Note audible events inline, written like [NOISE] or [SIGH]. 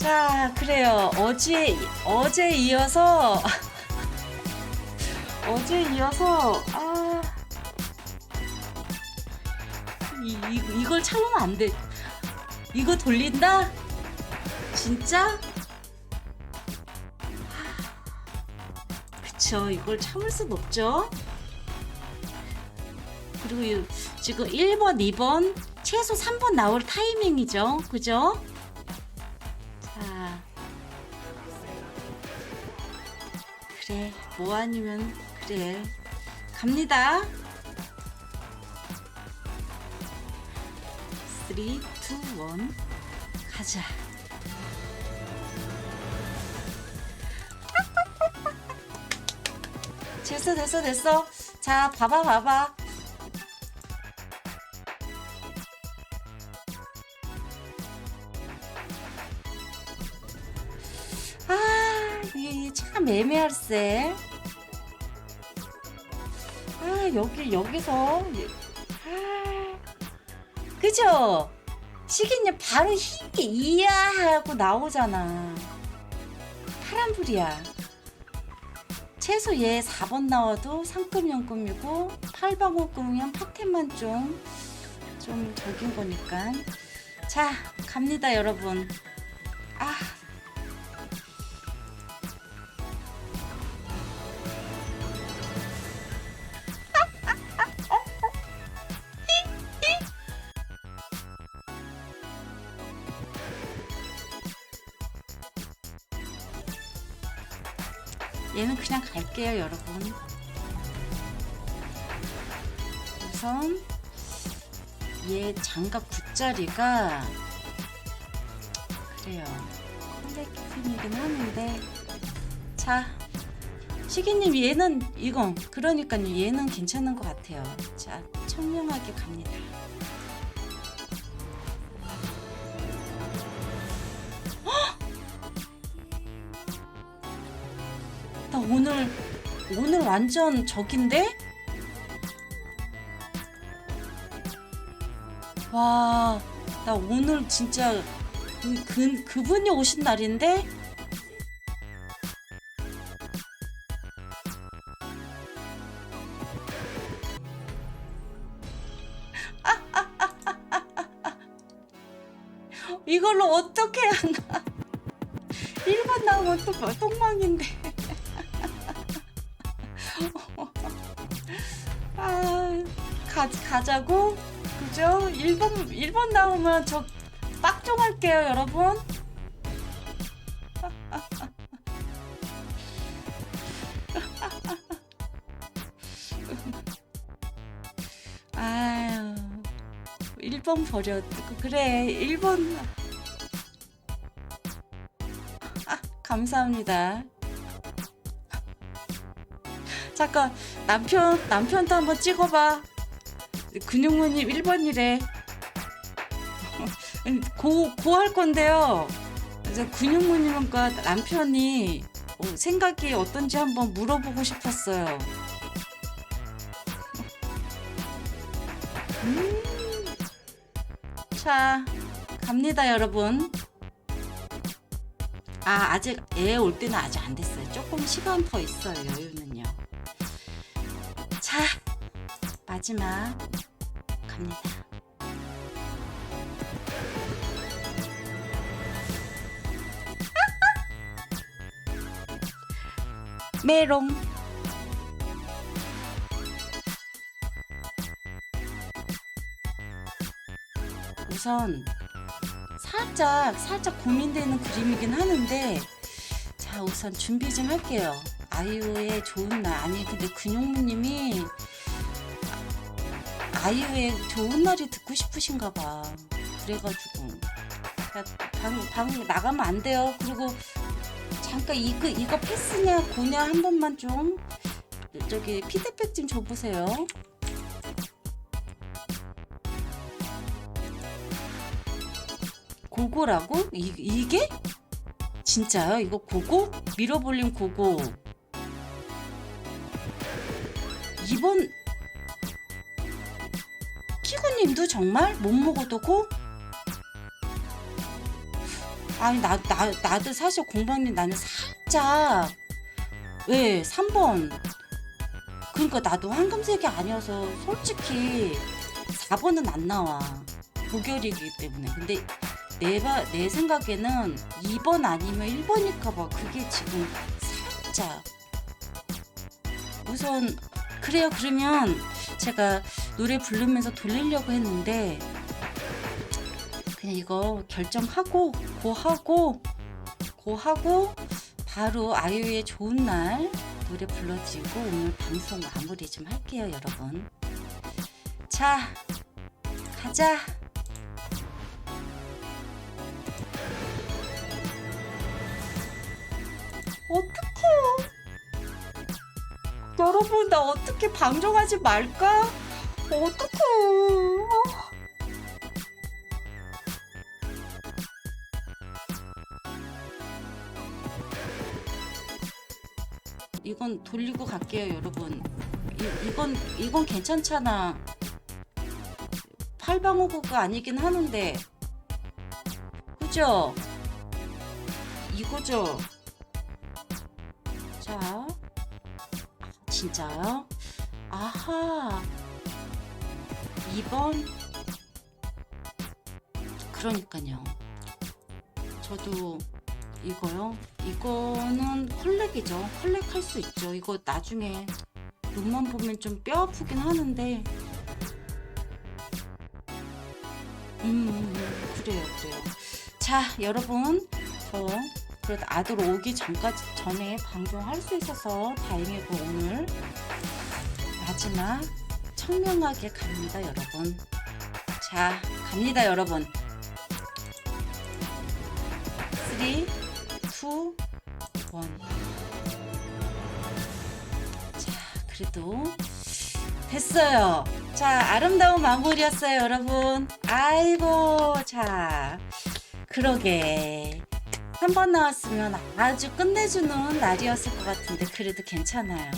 자, 그래요. 어제 어제 이어서 [LAUGHS] 어제 이어서 아 이, 이 이걸 참으면 안 돼. 이거 돌린다? 진짜? 그쵸. 이걸 참을 순 없죠. 그리고 이- 지금 1번, 2번, 최소 3번 나올 타이밍이죠. 그죠? 그래. 뭐 아니면, 그래. 갑니다. 3, 2, 1. 가자. [LAUGHS] 됐어, 됐어, 됐어. 자, 봐봐, 봐봐. 이게 참 애매할세. 아, 여기, 여기서. 아, 그죠? 시기님 바로 희게 이야 하고 나오잖아. 파란불이야. 최소 얘 4번 나와도 상급연금이고 8방 호금이면 파템만 좀, 좀 적인 거니까. 자, 갑니다, 여러분. 그냥 갈게요, 여러분. 우선 얘 장갑 붓자리가 그래요. 컬렉티이긴 하는데 자 시기님 얘는 이거 그러니까요 얘는 괜찮은 것 같아요. 자 청량하게 갑니다. 오늘 오늘 완전 적인데? 와, 나 오늘 진짜 그, 그 그분이 오신 날인데? [LAUGHS] 이걸로 어떻게 하나? 1번 [LAUGHS] 나오면 또 똥망인데. 아, 가, 가자고? 그죠? 1번, 1번 나오면 저 빡종할게요, 여러분. [LAUGHS] 아유, 1번 버려. 그래, 1번. 아, 감사합니다. 잠깐 남편 남편도 한번 찍어봐. 근육무님 1번이래. 고 고 할 건데요. 그래서 근육무님과 남편이 어, 생각이 어떤지 한번 물어보고 싶었어요. 음. 자 갑니다 여러분. 아 아직 애 올 때는 아직 안 됐어요. 조금 시간 더 있어요 여유는 마지막 갑니다. [LAUGHS] 메롱. 우선 살짝 살짝 고민되는 그림이긴 하는데 자 우선 준비 좀 할게요. 아이유의 좋은 날 아니 근데 근용무님이 아이유의 좋은 날이 듣고 싶으신가 봐 그래가지고 야, 방, 방 나가면 안 돼요 그리고 잠깐 이거 이거 패스냐 고냐 한 번만 좀 저기 피드백 좀 줘보세요 고고라고? 이, 이게? 진짜요? 이거 고고? 밀어볼림 고고. 이번 키구님도 정말 못 먹어도 고? 아니 나, 나 나도 사실 공방님 나는 살짝 왜 3번. 그러니까 나도 황금색이 아니어서 솔직히 4번은 안 나와. 고결이기 때문에. 근데 내, 바, 내 생각에는 2번 아니면 1번일까 봐 그게 지금 살짝. 우선 그래요. 그러면 제가 노래 부르면서 돌리려고 했는데 그냥 이거 결정하고 고 하고 고 하고 바로 아이유의 좋은 날 노래 불러드리고 오늘 방송 마무리 좀 할게요 여러분. 자 가자. 어떡해? 여러분 나 어떻게 방종하지 말까 어떡해 이건 돌리고 갈게요, 여러분. 이, 이건 이건 괜찮잖아. 팔방호구가 아니긴 하는데, 그죠? 이거죠. 자, 아, 진짜요? 아하. 2번. 그러니까요. 저도 이거요? 이거는 컬렉이죠. 컬렉 할 수 있죠. 이거 나중에 눈만 보면 좀 뼈 아프긴 하는데. 음, 음, 그래요, 그래요. 자, 여러분. 저 그래도 아들 오기 전까지 전에 방송할 수 있어서 다행이고 오늘 마지막 청명하게 갑니다, 여러분. 자, 갑니다, 여러분. 3, 2, 1. 자, 그래도 됐어요. 자, 아름다운 마무리였어요, 여러분. 아이고, 자, 그러게. 한 번 나왔으면 아주 끝내주는 날이었을 것 같은데, 그래도 괜찮아요.